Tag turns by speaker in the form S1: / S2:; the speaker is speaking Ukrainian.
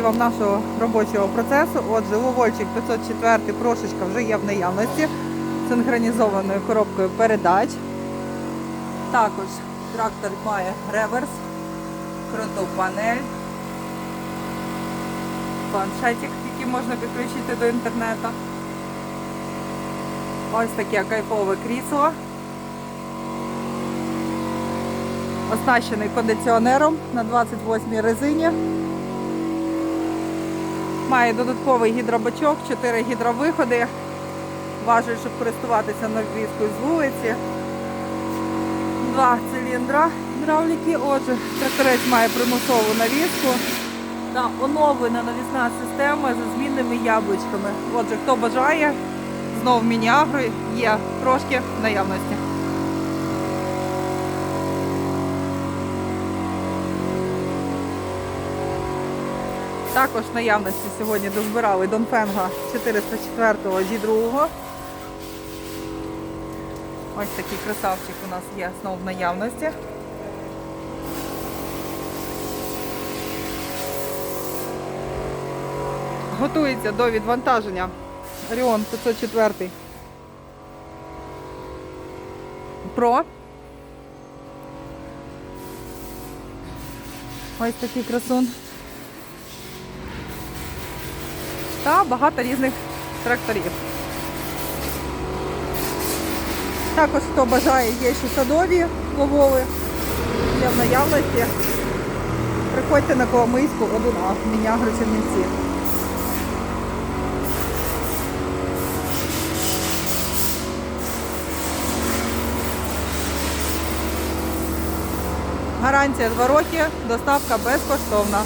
S1: трішки вам нашого робочого процесу. Отже, Ловольчик 504 прошечка вже є в наявності синхронізованою коробкою передач. Також трактор має реверс, круту панель, планшетик, який можна підключити до інтернету. Ось таке кайфове крісло. Оснащений кондиціонером на 28 резині. Має додатковий гідробачок, 4 гідровиходи. Важить, щоб користуватися навіскою з вулиці. Два циліндра гідравліки. Отже, тракторець має примусову навіску та оновлена навісна система зі змінними яблучками. Отже, хто бажає, знов міні-агро є трошки в наявності. Також наявності сьогодні дозбирали Донфенга 404 G2. Ось такий красавчик у нас є знову в наявності. Готується до відвантаження Оріон 504 Pro. Ось такий красун. Та багато різних тракторів. Також, хто бажає, є ще садові ловови, є в наявності. Приходьте на Коломийську 1А, Мінягро Чернівці. Гарантія 2 роки, доставка безкоштовна.